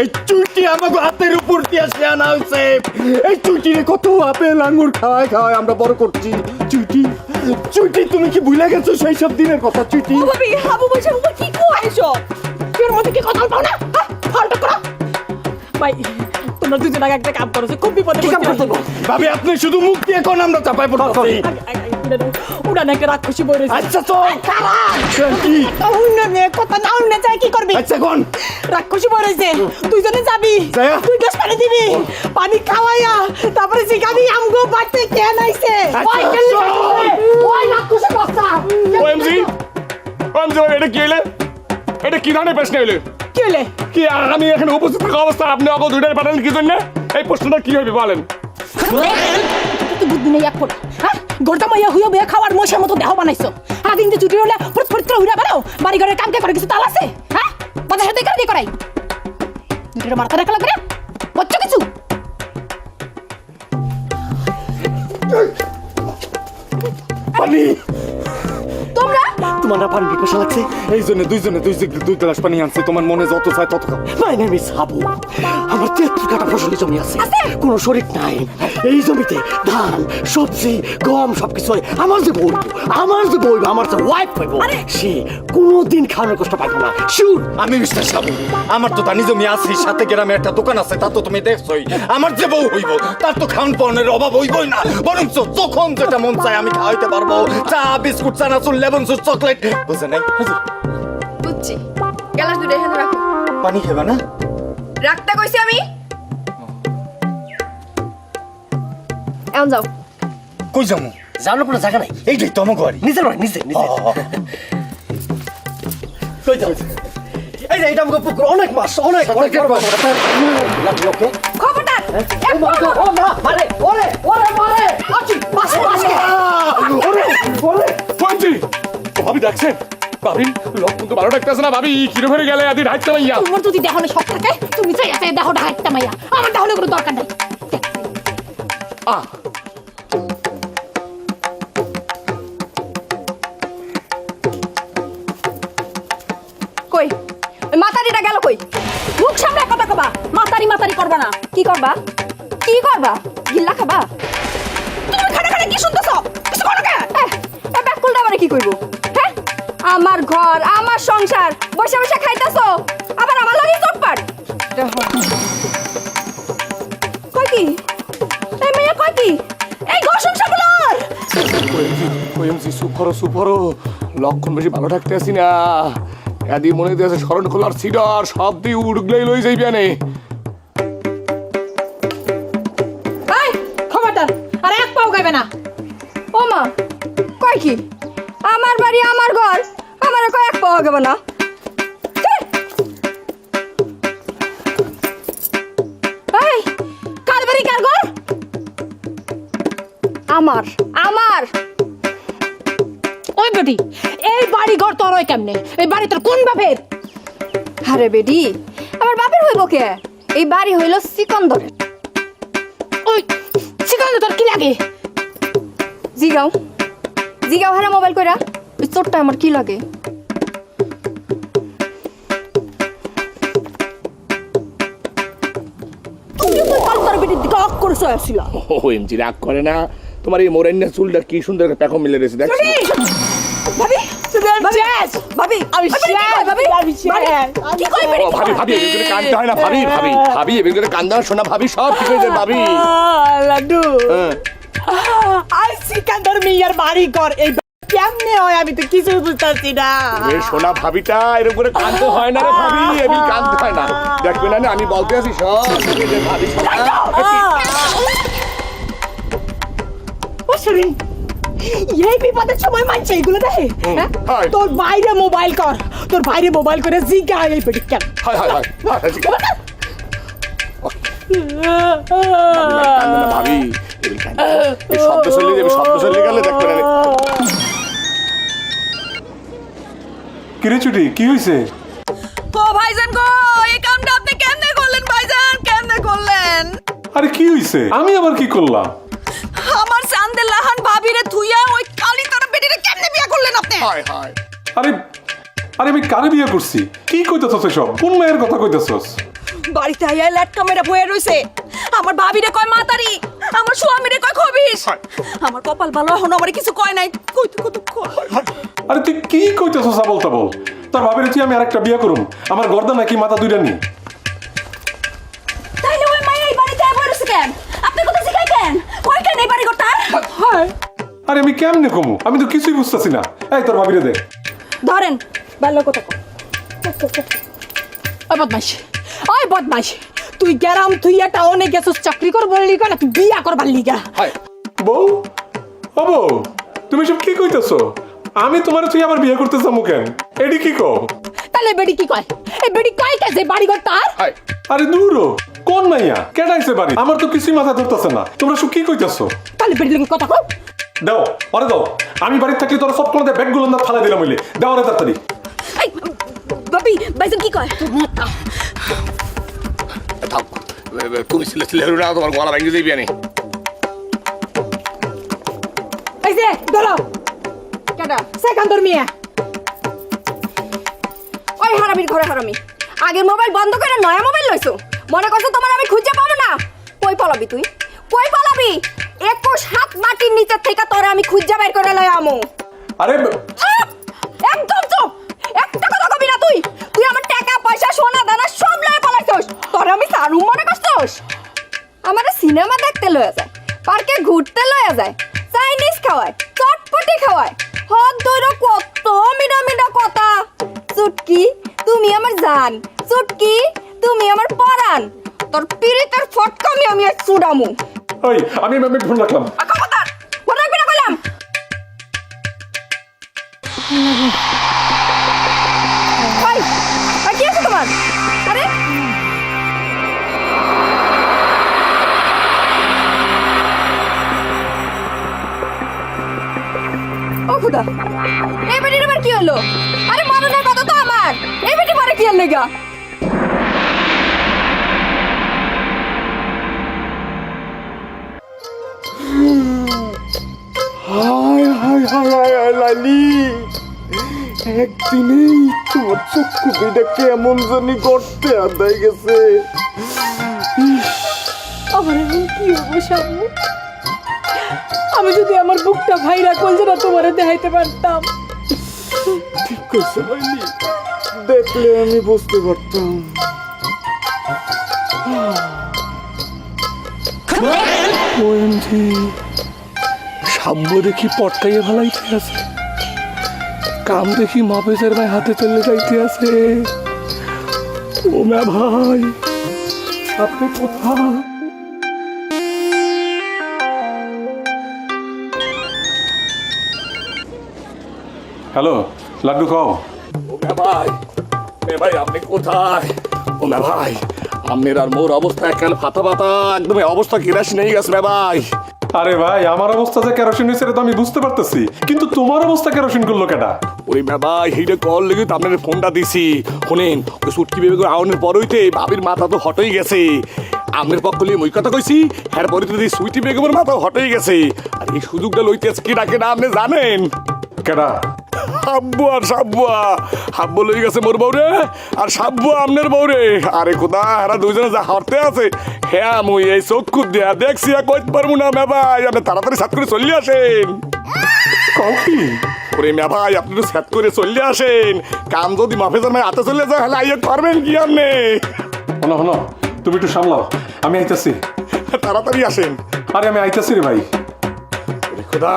এই চুইটি আমাকে হাতের উপর দিয়ে আনা হয়েছে। এই চুইটিরে কত আপেল, আঙ্গুর খাওয়ায় খাওয়ায় আমরা বড় করছি। চুটি চুটি তুমি কি ভুলে গেছো সেই সব দিনের কথা চুটি ও ভাবি, হাবু বসে উপর কি করেছ তোর মধ্যে কি কথা পাও না? হ্যাঁ? ফালতু করো। ভাই তোমরা দুজন আগে একটা কাম করছ খুব বিপদে কি কাম করতে বল? ভাবি আপনি শুধু মুখ দিয়ে কোন আমরা চাপাই পড়ছি উড়ান একটা রাক্ষসী বই রয়েছে। আচ্ছা তো কি? অন্য কথা না অন্য যায় কি করবি? আচ্ছা কোন? রাক্ষসী বই রয়েছে। দুইজনে যাবি? দুই গ্লাস পানি দিবি। পানি খাওয়াইয়া তারপরে শিখাবি আমগো বাড়তে কেন আইছে আচ্ছা, ওই কেন চল। ওই রাক্ষসী বাচ্চা ওএমজি ওএমজি এটা কি হইলে? এটা কি ধরনের প্রশ্ন হইলে? হলে কি আর আমি এখানে উপস্থিত থাকা অবস্থা আপনি অত দুইটার পাঠালেন কি জন্য? এই প্রশ্নটা কি হইবে বলেন? বুদ্ধি নেই এক ফোঁটা হ্যাঁ? গোটা মাইয়া হইয়া বিয়া খাওয়ার মশার মতো দেহ বানাইছো। আদিন যে ছুটি হলে ফুট ফুট করে উড়া বেড়াও। বাড়ি ঘরের কাম কে করে কিছু তাল আছে? হ্যাঁ? বাজার সাথে করে দিয়ে করাই। দুটো মাথা রাখা লাগে বচ্চ কিছু। না পানি পিপাসা লাগছে? এই জন্য দুইজনে দুই দুই গ্লাস পানি আনছি। তোমার মনে যত চাই তত খাও। মাই নেম ইজ হাবু আমার তেত্রিশ কাটা ফসলি জমি আছে। আছে? কোনো শরিক নাই। এই জমিতে ধান সবজি গম সবকিছু হয়। আমার যে বলব আমার যে বলব আমার যে ওয়াইফ হইব সে কোনোদিন খাওয়ানোর কষ্ট পাইবো না। শিউর আমি মিস্টার সাবু আমার তো দানি জমি আছে সাথে গ্রামে একটা দোকান আছে তা তো তুমি দেখছোই। আমার যে বউ হইব তার তো খান পানের অভাব হইবই না। বরং যখন যেটা মন চায় আমি খাওয়াইতে পারব। চা বিস্কুট চানাচুর লেবন চকলেট বুঝে নাই? বুঝছি। গ্যালাস দুটো এখানে রাখো। পানি খাবে না? রাখতে কইছি আমি। এখন যাও। কই যাব জানার কোনো জায়গা নাই। এইটাই তো আমার ঘরে। নিজের বাড়ি নিজে নিজে। কই যাও? এই যে এটা আমাকে পুকুর। অনেক মাছ অনেক অনেক লাগল ওকে খবরদার। এই মা গো, ও মা মারে ওরে ওরে মারে আছি পাশে পাশে ওএমজি ভাবি ডাকছেন ভাবি লক্ষণ তো ভালো ডাকতেছে না ভাবি কিরো ফেরে গেলে আদি ঢাকতে মাইয়া। তোমার যদি দেহনে শখ থাকে তুমি চাই আছে দেহ ঢাকতে মাইয়া। আমার দেহনে কোনো দরকার নাই। আহ কই? মাতারিটা গেল কই? মুখ সামনে কথা কবা। মাতারি মাতারি করবা না। কি করবা? কি করবা? গিল্লা খাবা? তুমি খানে খানে কি শুনতেছ? কিছু করো কে? ব্যাকুলটা আবার কি করব? আমার ঘর, আমার সংসার। বসে বসে খাইতেছো? আবার আমার লাগে চটপাট? কয় এই মেয়ে এই ঘর লক্ষণ বেশি ভালো ডাকতে আসি না এদি মনে দিয়েছে স্মরণ খোলার সিডার সব দিয়ে উড়গলেই লই যাইবি আনে। বাড়ি আমার ঘর। আমার কয় এক পাওয়া গেবে না এই কার বাড়ি কার ঘর? আমার আমার। ওই বেটি এই বাড়ি ঘর তোর ওই কেমনে? এই বাড়ি তোর কোন বাপের? আরে বেডি আমার বাপের হইব কে? এই বাড়ি হইল সিকন্দরের। ওই সেখানে তোর কি লাগে? জিগাও। জিগাও হারা মোবাইল কইরা। চোরটা আমার কি লাগে? তুমি তো কাল তোর বেটির দিকে অক করে সয়ে আসছিল ওএমজি রাগ করে না। তোমার এই মোরেন্না চুলটা কি সুন্দর প্যাকো মিলে রয়েছে দেখ ভাবি ভাবি ভাবি আমি ভাবি, কি শেষ, কয়, ভাবি আমি কি কই ভাবি ভাবি এগুলো কান্দতে হয় না ভাবি ভাবি ভাবি এগুলো কান্দা শোনা ভাবি সব ঠিক হয়ে যায় ভাবি। লাড্ডু। হ্যাঁ। আই সিকান্দার মিয়ার বাড়ি ঘর? এই কেমনে হয়? আমি তো কিছু বুঝতেছি না। এ সোনা ভাবিটা এরকম করে কান্দতে হয় না রে ভাবি এমনি কান্দতে হয় না। দেখবে না আমি বলতে আছি সব ভাবি ও শরীর এই বিপদের সময় মানছে এগুলো দেখে হ্যাঁ? তোর বাইরে মোবাইল কর তোর বাইরে মোবাইল করে জিগা এই পেটি কেন? হায় ভাবি শব্দ চলে যাবে শব্দ চলে গেলে দেখবে না। কিরে চুটি কি হয়েছে ও ভাইজান গো এই কামটা আপনি কেমনে করলেন ভাইজান? কেমনে করলেন? আরে কি হয়েছে আমি আবার কি করলাম? আমার চান্দের লাহান ভাবিরে থুইয়া ওই কালি তার বেটিরে কেমনে বিয়া করলেন আপনি? হায় হায়। আরে আরে আমি কারে বিয়ে করছি? কি কইতেছস সব কোন মেয়ের কথা কইতেছস? বাড়িতে আইয়া ল্যাটকা মেরা বয়ে রইছে। আমার ভাবিরে কয় মাতারি আমার স্বামীরে কয় খবিস। আমার কপাল ভালো এখন আমার কিছু কয় নাই। কইতে কত আরে তুই কি কইতেছ সাবল তাবল? তোর ভাবিরে তুই আমি আরেকটা বিয়ে করুম। আমার গর্দা নাকি মাথা দুইটা নি তাইলে ওই মাইয়া এই বাড়িতে বয়ে রইছে কেন? আপনি কথা শিখাই কেন? কয় কেন এই বাড়ি হয় আরে আমি কেমনে কমু? আমি তো কিছুই বুঝতেছি না। এই তোর ভাবিরে দে। ধরেন ভালো কথা কও। ওই বদমাইশ। ওই বদমাইশ তুই গেরাম তুই একটা অনেক গেছিস চাকরি করবার লিগা না তুই বিয়া করবার লিগা। বউ ও বউ তুমি সব কি কইতেছ? আমি তোমার তুই আবার বিয়ে করতে যাব কেন? এডি কি কো তাহলে বেডি কি কয়? এই বেডি কয় কে যে বাড়ি ঘর তার আরে দূর কোন মাইয়া? কেডাইছে বাড়ি? আমার তো কিছুই মাথা ধরতেছে না। তোমরা সব কি কইতেছ? তাহলে বেডি লিগে কথা কও। দাও আরে দাও। আমি বাড়ি থাকলে তোর সব কোনো ব্যাগগুলো না ফালা দিলাম হইলে দাও আরে তাড়াতাড়ি। বাপি বাইজন কি কয়? এ- এ, তুমি ছিলে ছিলে না তোমার গলা ভেঙে যাইবি আনি। এই যে ধরো। কেডা? সেখান মিয়া। ওই হারামির ঘরে হারামি। আগের মোবাইল বন্ধ করে নয়া মোবাইল লইছো। মনে করছ তোমার আমি খুঁজে পাবো না? কই পালাবি তুই? কই পালাবি? একুশ হাত মাটির নিচে থেকে তোরে আমি খুঁজে বের করে লয় আমো। আরে! একদম চুপ একটা কথা কবি না তুই? তুই আমার টাকা পয়সা সোনা দানা সব লয়ে পালাইছস। তোরে আমি মনে করছস আমার সিনেমা দেখতে লয়ে যায় পার্কে ঘুরতে লয়ে যায় চাইনিজ খাওয়ায় চটপটি খাওয়ায়। হাত ধরে কত মিনা মিনা কথা। চুটকি তুমি আমার জান। চুটকি তুমি আমার পরাণ। তোর পিরিতের ফটকামি আমি আর চুডামু। ওই আমি আমি ফোন রাখলাম। খবরদার ফোন রাখবি না কইলাম। ভাই কি আছে তোমার? আরে খুদা এই বেটির আবার কি হলো? আরে মরণের কথা তো আমার। এই বেটি মারে কি হল লেগা? হায় হায় হায় হায় লালি। একদিনেই তোমার চক্ষু দুইটা কেমন জানি করতে আদায় গেছে। আমার এখন কি সামনে আমি যদি আমার বুকটা ভাইরা কলজেরা তোমারে দেখাইতে পারতাম। ঠিক করছে লালি দেখলে আমি বুঝতে পারতাম। ওএমজি সাম্য দেখি পটকাইয়ে ভালাইতে আছে। কাম দেখি মাপেসের ভাই হাতে চলে যাইতে আছে। ও মা ভাই আপনি কোথায়? হ্যালো লাড্ডু খাও। ভাই ভাই আপনি কোথায়? ও ভাই আমের আর মোর অবস্থা একাল ফাতা ফাতা একদম অবস্থা কিরাস নেই গেছে ভাই। আরে ভাই আমার অবস্থা যে কেরোসিন হয়েছে তো আমি বুঝতে পারতেছি কিন্তু তোমার অবস্থা কেরোসিন করল কেটা ওই ভাই হিডে কল লেগে তো আপনার ফোনটা দিছি। শুনেন ওই সুটকি বেবি করে আউনের পর হইতে ভাবির মাথা তো হটই গেছে। আমের পক্ষ লিয়ে মই কথা কইছি হ্যার পরে তো সুইটি বেগমের মাথা হটই গেছে। আর এই সুযোগটা লইতে কি ডাকে না আপনি জানেন? কেডা? হাব্বু আর সাব্বুয়া হাব্বু লই গেছে মোর বউরে আর সাব্বুয়া আমনের বউরে। আরে কোথা এরা দুইজনে যা হরতে আছে হ্যাঁ মুই এই চক্ষু দিয়া দেখছি আর কইতে পারব না মে ভাই আপনি তাড়াতাড়ি সাত করে চলে আসেন। কও কি? ওরে মে ভাই আপনি তো সেট করে চলে আসেন। কাম যদি মাফেজার ভাই হাতে চলে যায় হলে আইয়ে করবেন কি আপনি হনো হনো তুমি একটু সামলাও। আমি আইতাছি। তাড়াতাড়ি আসেন। আরে আমি আইতাছি রে ভাই। খোদা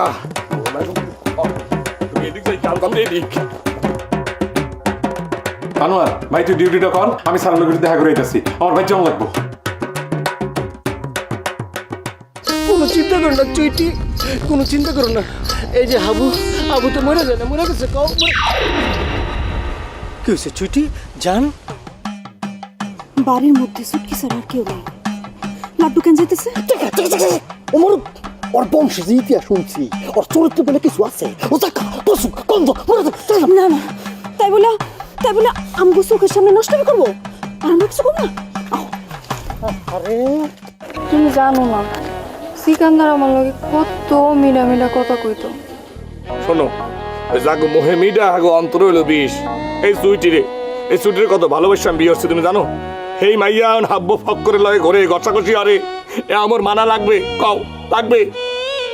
আনোয়ার ভাই তুই ডিউটিটা কর আমি সারানোর বিরুদ্ধে দেখা করে আইতাছি। আমার ভাই যেমন লাগবো। কোনো চিন্তা করো না চুইটি কোনো চিন্তা করো না। এই যে হাবু হাবু তো মরে যায় না মরে গেছে কও কি হয়েছে চুইটি জান? বাড়ির মধ্যে সুটকি ছাড়া আর কেউ নেই। লাড্ডু কেন যেতেছে ওমর ওর বংশের যে ইতিহাস শুনছি। ওর চরিত্র বলে কিছু আছে? ও জাকা পশু কন্দ। না না তাই বলে তাই বলে আমগো চোখের সামনে নষ্ট করব? আর আমরা কিছু করব না? আরে। তুমি জানো না সিকান্দার আমার লগে কত মিলা মিলা কথা কইতো। শোনো ওই জাগো মোহে মিডা আগো অন্তর হইল বিষ। এই সুইটি রে এই সুইটির কত ভালোবাসা আমি বিয়ে হচ্ছে তুমি জানো? এই মাইয়া হাব্য ফক করে লয় ঘরে গছাগছি আরে এ আমার মানা লাগবে কও। লাগবে।